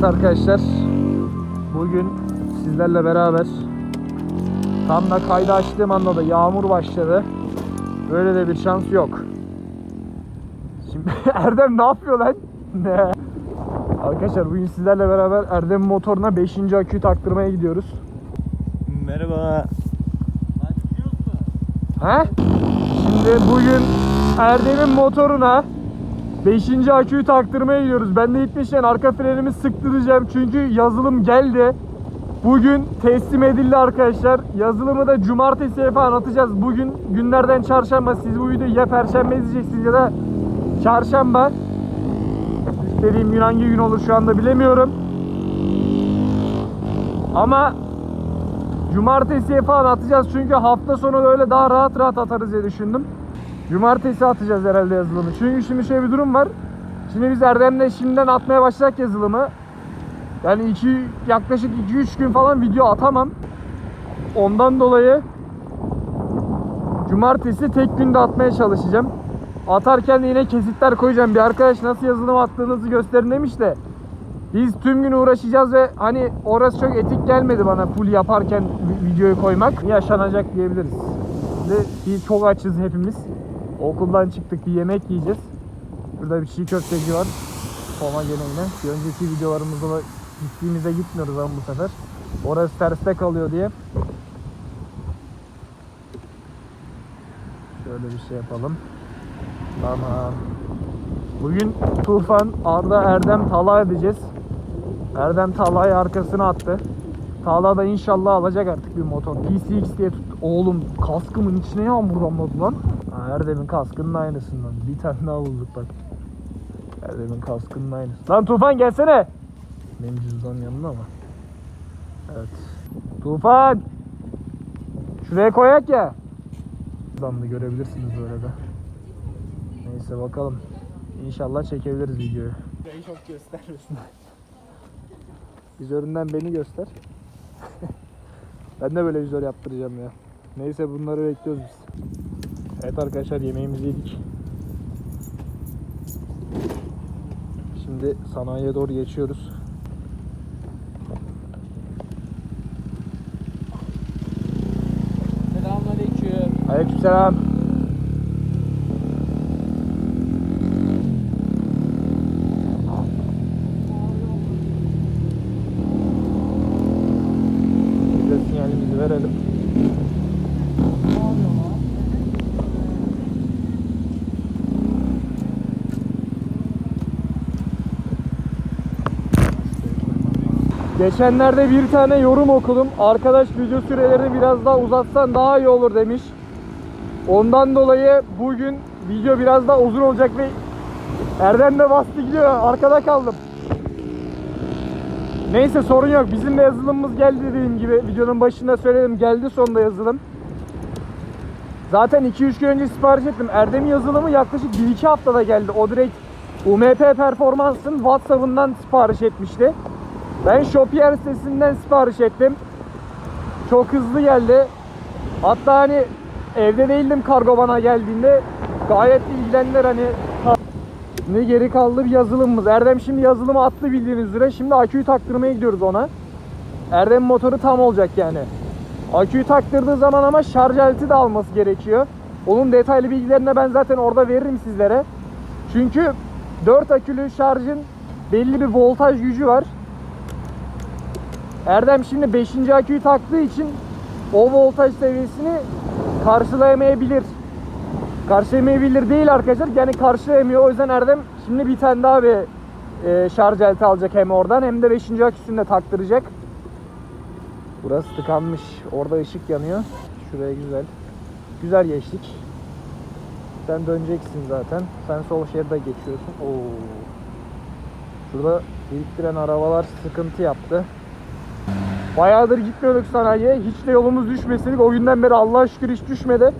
Evet arkadaşlar. Bugün sizlerle beraber tam da kaydı açtığım anda da yağmur başladı. Böyle de bir şans yok. Şimdi Erdem ne yapıyor lan? Ne? Arkadaşlar bugün sizlerle beraber Erdem motoruna 5. aküyü taktırmaya gidiyoruz. Merhaba. He? Şimdi bugün Erdem'in motoruna 5. aküyü taktırmaya gidiyoruz. Ben de gitmişken arka frenimi sıktıracağım çünkü yazılım geldi. Bugün teslim edildi arkadaşlar. Yazılımı da cumartesiye falan atacağız. Bugün günlerden çarşamba. Siz bu videoyu ya perşembe izleyeceksiniz ya da çarşamba. İstediğim gün hangi gün olur şu anda bilemiyorum. Ama Cumartesiye falan atacağız çünkü hafta sonu öyle daha rahat rahat atarız diye düşündüm. Cumartesi atacağız herhalde yazılımı. Çünkü şimdi şöyle bir durum var. Şimdi biz Erdem'le şimdiden atmaya başlayak yazılımı. Yani iki, yaklaşık 2-3 gün falan video atamam. Ondan dolayı Cumartesi tek günde atmaya çalışacağım. Atarken de yine kesitler koyacağım. Bir arkadaş nasıl yazılım attığınızı gösterin demiş de. Biz tüm gün uğraşacağız ve hani orası çok etik gelmedi bana full yaparken vi- videoyu koymak. Yaşanacak diyebiliriz. Şimdi biz çok açız hepimiz. Okuldan çıktık bir yemek yiyeceğiz. Burada bir çiğ köfteci var. Toma gene yine. Bir önceki videolarımızda da gittiğimize gitmiyoruz ama bu sefer. Orası terste kalıyor diye. Şöyle bir şey yapalım. Tamam. Bugün Tufan, Arda, Erdem Tala edeceğiz. Erdem Tala'yı arkasına attı. Tala da inşallah alacak artık bir motor. PCX diye tut. Oğlum kaskımın içine yağmur damladı lan. Ha, Erdem'in kaskının aynısından. Bir tane daha bulduk bak. Erdem'in kaskının aynısı. Lan Tufan gelsene. Benim cüzdan yanında ama. Evet. Tufan. Şuraya koyak ya. Damla görebilirsiniz böyle de. Neyse bakalım. İnşallah çekebiliriz videoyu. Beni çok göstermesin. Vizöründen beni göster. Ben de böyle vizör yaptıracağım ya. Neyse bunları bekliyoruz biz. Evet arkadaşlar yemeğimizi yedik. Şimdi sanayiye doğru geçiyoruz. Selamünaleyküm. Aleykümselam. Sinyalimizi verelim. Geçenlerde bir tane yorum okudum. Arkadaş video sürelerini biraz daha uzatsan daha iyi olur demiş. Ondan dolayı bugün video biraz daha uzun olacak ve Erdem de bastı gidiyor. Arkada kaldım. Neyse sorun yok. Bizim de yazılımımız geldi dediğim gibi. Videonun başında söyledim. Geldi sonunda yazılım. Zaten 2-3 gün önce sipariş ettim. Erdem'in yazılımı yaklaşık 1-2 haftada geldi. O direkt UMP Performans'ın WhatsApp'ından sipariş etmişti. Ben Shopier sitesinden sipariş ettim. Çok hızlı geldi. Hatta hani evde değildim kargo bana geldiğinde. Gayet ilgilendiler hani. Ne geri kaldı bir yazılımımız. Erdem şimdi yazılımı attı bildiğiniz üzere. Şimdi aküyü taktırmaya gidiyoruz ona. Erdem motoru tam olacak yani. Aküyü taktırdığı zaman ama şarj aleti de alması gerekiyor. Onun detaylı bilgilerini ben zaten orada veririm sizlere. Çünkü 4 akülü şarjın belli bir voltaj gücü var. Erdem şimdi 5. aküyü taktığı için o voltaj seviyesini karşılayamayabilir. Karşılayamayabilir değil arkadaşlar. Yani karşılayamıyor. O yüzden Erdem şimdi bir tane daha bir e, şarj aleti alacak hem oradan hem de 5. aküsünü de taktıracak. Burası tıkanmış. Orada ışık yanıyor. Şuraya güzel. Güzel geçtik. Sen döneceksin zaten. Sen sol şeride geçiyorsun. Oo. Şurada biriktiren arabalar sıkıntı yaptı. Bayağıdır gitmiyorduk sanayiye. Hiç de yolumuz düşmesin. O günden beri Allah'a şükür hiç düşmedi.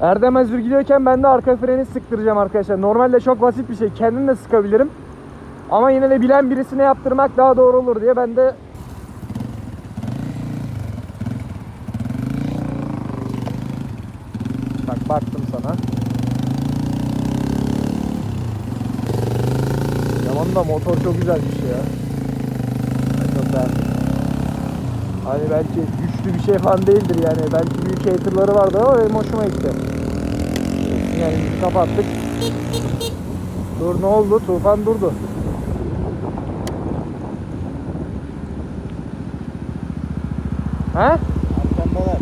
Erdem Özgür gidiyorken ben de arka freni sıktıracağım arkadaşlar. Normalde çok basit bir şey. Kendim de sıkabilirim. Ama yine de bilen birisine yaptırmak daha doğru olur diye ben de Bak baktım sana. Yaman da motor çok güzel bir şey ya. mesela. Hani belki güçlü bir şey falan değildir yani. Belki büyük haterları vardı ama benim hoşuma gitti. Yani kapattık. Dur ne oldu? Tufan durdu. He? Arkamdalar.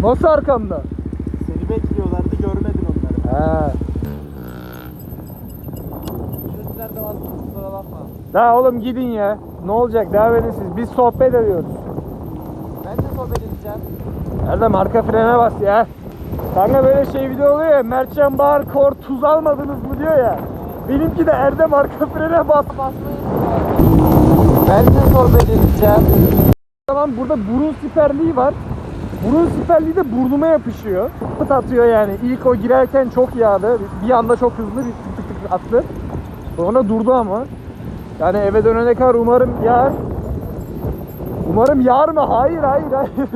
Nasıl arkamda? Seni bekliyorlardı görmedin onları. He. Sesler de var kusura bakma. La oğlum gidin ya. Ne olacak? Devam edin siz. Biz sohbet ediyoruz. Edeceğim. Erdem arka frene bas ya. Kanka böyle şey video oluyor ya. Mertcan Bahar Kor tuz almadınız mı diyor ya. Benimki de Erdem arka frene bas. Ben de sohbet edeceğim. Tamam burada burun siperliği var. Burun siperliği de burnuma yapışıyor. Pıt atıyor yani. İlk o girerken çok yağdı. Bir anda çok hızlı bir tık tık tık attı. Sonra durdu ama. Yani eve dönene kadar umarım yağar. Umarım yağar mı? Hayır hayır hayır.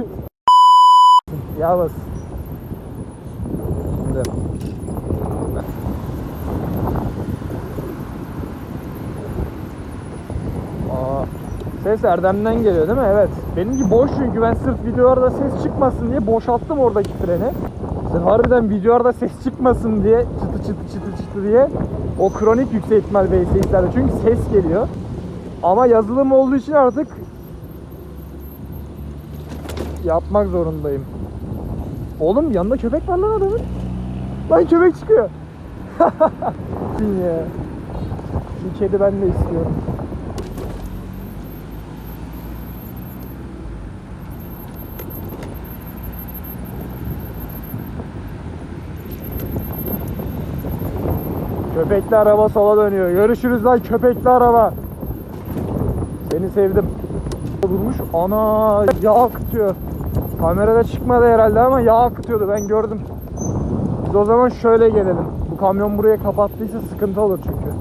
Yağmaz. Şimdi. Aa, ses Erdem'den geliyor değil mi? Evet. Benimki boş çünkü ben sırf videolarda ses çıkmasın diye boşalttım oradaki freni. Sen harbiden videolarda ses çıkmasın diye çıtı çıtı çıtı çıtı diye o kronik yüksek ihtimal VSX'lerde çünkü ses geliyor. Ama yazılım olduğu için artık yapmak zorundayım. Oğlum yanında köpek var lan adamın. Lan köpek çıkıyor. ya. Bir kedi ben de istiyorum. Köpekli araba sola dönüyor. Görüşürüz lan köpekli araba. Seni sevdim. Durmuş. Ana yağ akıtıyor. Kamerada çıkmadı herhalde ama yağ akıtıyordu ben gördüm. Biz o zaman şöyle gelelim. Bu kamyon buraya kapattıysa sıkıntı olur çünkü.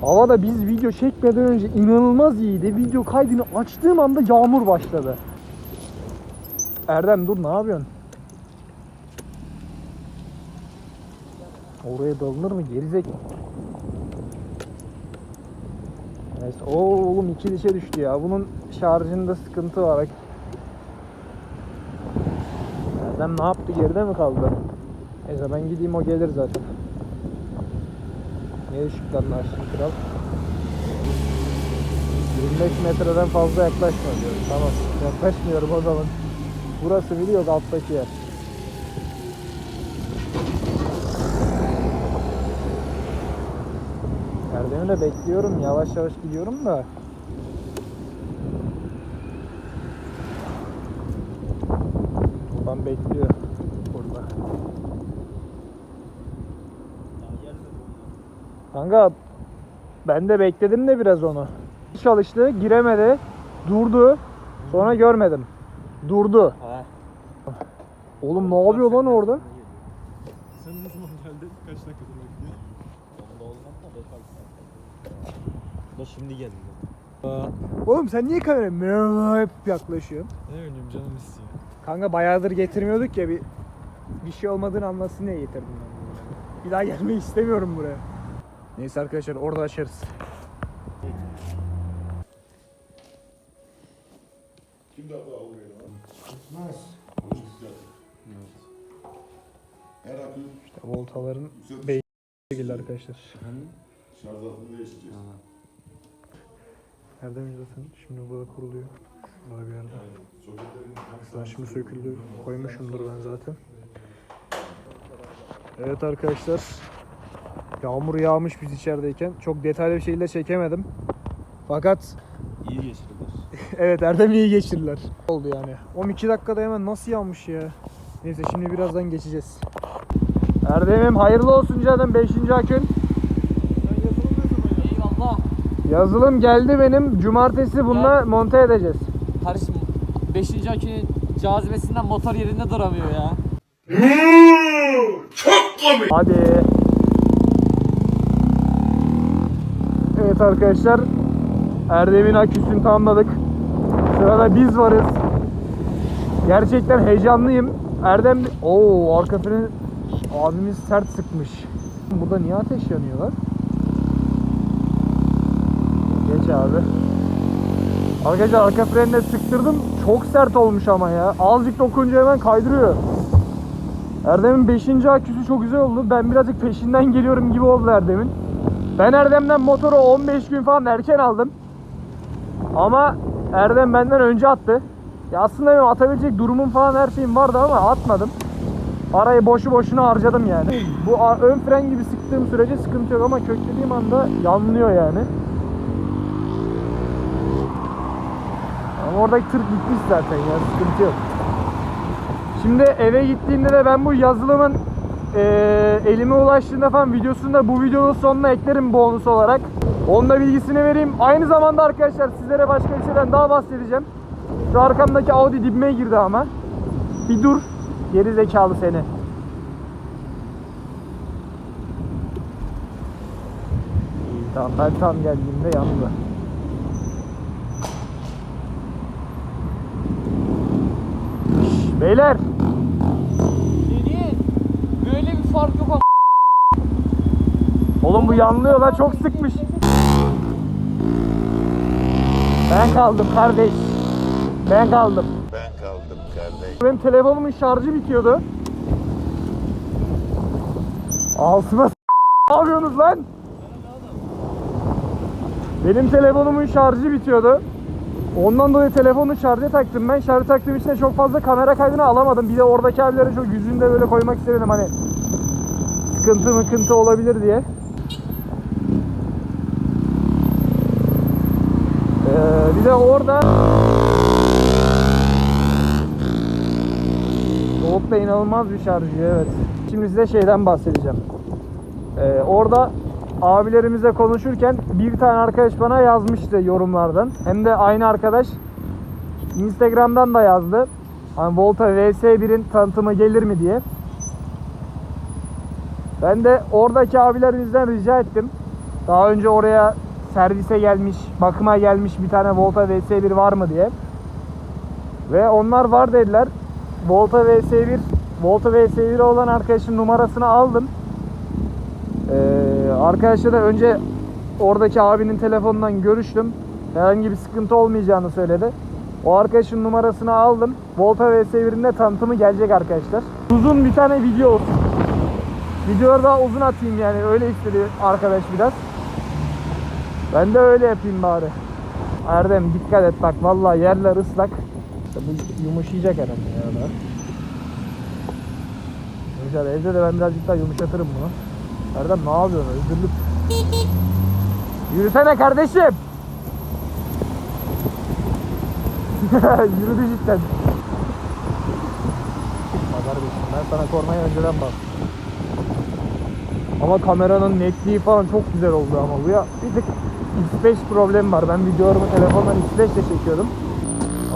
Hava da biz video çekmeden önce inanılmaz iyiydi. Video kaydını açtığım anda yağmur başladı. Erdem dur ne yapıyorsun? Oraya dalınır mı? Gerizek. Neyse. Oo oğlum iki dişe düştü ya. Bunun şarjında sıkıntı var. Erdem ne yaptı? Geride mi kaldı? Neyse ben gideyim o gelir zaten. Niye ışıklarını açtın kral? 25 metreden fazla yaklaşma diyor. Tamam. Yaklaşmıyorum o zaman. Burası biliyor alttaki yer. Erdem'i de bekliyorum. Yavaş yavaş gidiyorum da. Bekliyor burada. Kanka ben de bekledim de biraz onu. Çalıştı, giremedi, durdu. Sonra görmedim. Durdu. Ha. Oğlum ne yapıyor lan orada? Sen ne zaman geldin? Kaç dakikadır bekliyor? Onda olmaz da şimdi geldim. Oğlum sen niye kameraya merhaba hep yaklaşıyorsun? Ne bileyim canım istiyor. Kanka bayağıdır getirmiyorduk ya bir bir şey olmadığını anlasın diye getirdim ben. Bir daha gelmeyi istemiyorum buraya. Neyse arkadaşlar orada açarız. Kim de daha oluyor lan? Her akü İşte voltaların yüksek Bey- şekilde arkadaşlar. şarj altını değiştireceğiz. Nereden zaten şimdi burada kuruluyor. Burada bir yerde. Soketlerin Sen şimdi söküldü. Koymuşumdur ben zaten. Evet arkadaşlar. Yağmur yağmış biz içerideyken. Çok detaylı bir şekilde çekemedim. Fakat İyi geçirdiler. evet Erdem iyi geçirdiler. Oldu yani. 12 dakikada hemen nasıl yağmış ya. Neyse şimdi birazdan geçeceğiz. Erdem'im hayırlı olsun canım 5. akün. Eyvallah. Yazılım geldi benim. Cumartesi bununla monte edeceğiz. Kardeşim 5. akünün cazibesinden motor yerinde duramıyor ya. Hadi. Evet arkadaşlar. Erdem'in aküsünü tamamladık. Sırada biz varız. Gerçekten heyecanlıyım. Erdem... Oo arka freni abimiz sert sıkmış. Burada niye ateş yanıyor lan? Geç abi. Arkadaşlar arka frenine sıktırdım. Çok sert olmuş ama ya. Azıcık dokununca hemen kaydırıyor. Erdem'in 5. aküsü çok güzel oldu. Ben birazcık peşinden geliyorum gibi oldu Erdem'in. Ben Erdem'den motoru 15 gün falan erken aldım. Ama Erdem benden önce attı. Ya aslında benim atabilecek durumum falan her şeyim vardı ama atmadım. Parayı boşu boşuna harcadım yani. Bu ön fren gibi sıktığım sürece sıkıntı yok ama köklediğim anda yanlıyor yani. Ama oradaki tır gitmiş zaten ya sıkıntı yok. Şimdi eve gittiğimde de ben bu yazılımın eee, elime ulaştığında falan videosunu da bu videonun sonuna eklerim bonus olarak. Onun da bilgisini vereyim. Aynı zamanda arkadaşlar sizlere başka bir şeyden daha bahsedeceğim. Şu arkamdaki Audi dibime girdi ama. Bir dur. Geri zekalı seni. İyi tamam ben tam geldiğimde yandı. Beyler Deniz. Böyle bir fark yok ama. Oğlum bu yanlıyor lan çok sıkmış. Ben kaldım kardeş. Ben kaldım. Ben kaldım kardeş. Benim telefonumun şarjı bitiyordu. Altıma s- ne yapıyorsunuz lan? Benim telefonumun şarjı bitiyordu. Ondan dolayı telefonu şarja taktım. Ben şarj taktığım için de çok fazla kamera kaydını alamadım. Bir de oradaki abileri çok yüzünde böyle koymak istemedim hani sıkıntı mıkıntı olabilir diye. Ee, bir de orada Soğuk inanılmaz bir şarjı evet. Şimdi size şeyden bahsedeceğim. Ee, orada abilerimize konuşurken bir tane arkadaş bana yazmıştı yorumlardan. Hem de aynı arkadaş Instagram'dan da yazdı. Hani Volta VS1'in tanıtımı gelir mi diye. Ben de oradaki abilerimizden rica ettim. Daha önce oraya servise gelmiş, bakıma gelmiş bir tane Volta VS1 var mı diye. Ve onlar var dediler. Volta VS1 Volta VS1 olan arkadaşın numarasını aldım. Ee, arkadaşla da önce oradaki abinin telefonundan görüştüm. Herhangi bir sıkıntı olmayacağını söyledi. O arkadaşın numarasını aldım. Volta VS1'in de tanıtımı gelecek arkadaşlar. Uzun bir tane video olsun. Videoları daha uzun atayım yani öyle istedi arkadaş biraz. Ben de öyle yapayım bari. Erdem dikkat et bak vallahi yerler ıslak. Bu yumuşayacak herhalde da. Yumuşar. Evde de ben birazcık daha yumuşatırım bunu. Erdem ne yapıyorsun? Özürlük. Yürüsene kardeşim. Yürüdü cidden. Kardeşim ben sana kornaya önceden bak. Ama kameranın netliği falan çok güzel oldu ama bu ya. Bir tık X5 problemi var. Ben videolarımı telefondan X5 ile çekiyordum.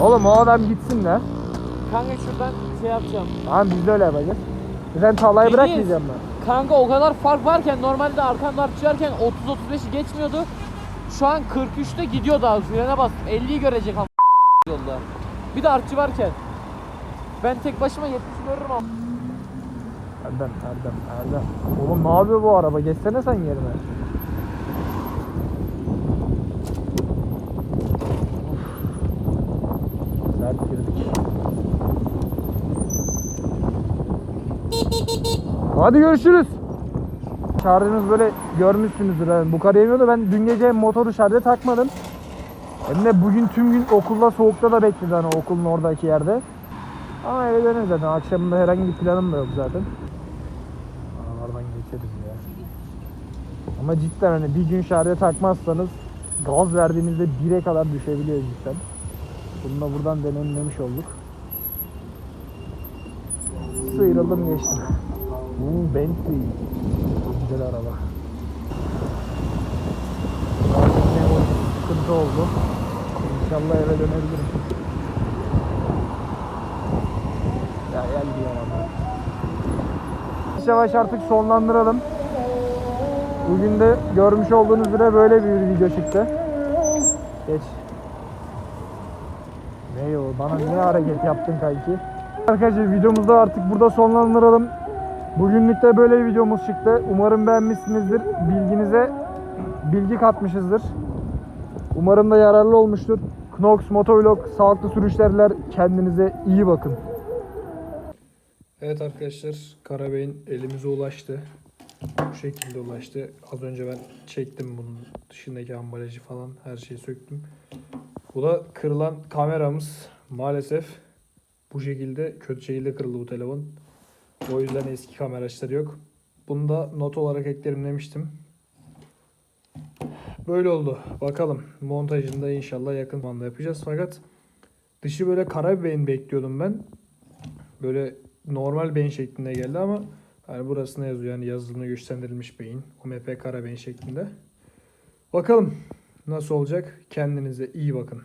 Oğlum o adam gitsin de. Kanka şuradan şey yapacağım. Tamam biz de öyle yapacağız. Sen Deniz. bırakmayacağım ben. Kanka o kadar fark varken normalde arkamda artçı varken 30-35'i geçmiyordu. Şu an 43'te gidiyor daha frene bastım. 50'yi görecek ama yolda. Bir de artçı varken. Ben tek başıma 70 görürüm ama. Erdem, Erdem, Erdem. Oğlum ne yapıyor bu araba? Geçsene sen yerine. Sert girdik. Hadi görüşürüz. Şarjınız böyle görmüşsünüzdür. Yani bu kadar yemiyordu. Ben dün gece motoru şarja takmadım. Hem de bugün tüm gün okulda soğukta da bekledi hani okulun oradaki yerde. Ama eve döneriz zaten. Akşamında herhangi bir planım da yok zaten. Aralardan geçeriz ya. Ama cidden hani bir gün şarja takmazsanız gaz verdiğinizde 1'e kadar düşebiliyor cidden. Bunu da buradan deneyimlemiş olduk. Sıyrıldım geçtim. Uuu Bentley. Çok güzel araba. Sıkıntı oldu. İnşallah eve dönebilirim. Ya gel diyor ama. Yavaş yavaş artık sonlandıralım. Bugün de görmüş olduğunuz üzere böyle bir video çıktı. Geç. Ne o? Bana niye hareket yaptın kanki? Arkadaşlar videomuzu artık burada sonlandıralım. Bugünlük de böyle bir videomuz çıktı. Umarım beğenmişsinizdir. Bilginize bilgi katmışızdır. Umarım da yararlı olmuştur. Knox Motovlog sağlıklı sürüşlerler. Kendinize iyi bakın. Evet arkadaşlar Karabey'in elimize ulaştı. Bu şekilde ulaştı. Az önce ben çektim bunun dışındaki ambalajı falan her şeyi söktüm. Bu da kırılan kameramız. Maalesef bu şekilde kötü şekilde kırıldı bu telefon. O yüzden eski kamera açıları yok. Bunu da not olarak eklerim demiştim. Böyle oldu. Bakalım. Montajını da inşallah yakın zamanda yapacağız. Fakat dışı böyle kara bir beyin bekliyordum ben. Böyle normal beyin şeklinde geldi ama yani burasına yazıyor yani yazılımda güçlendirilmiş beyin. UMP kara beyin şeklinde. Bakalım nasıl olacak. Kendinize iyi bakın.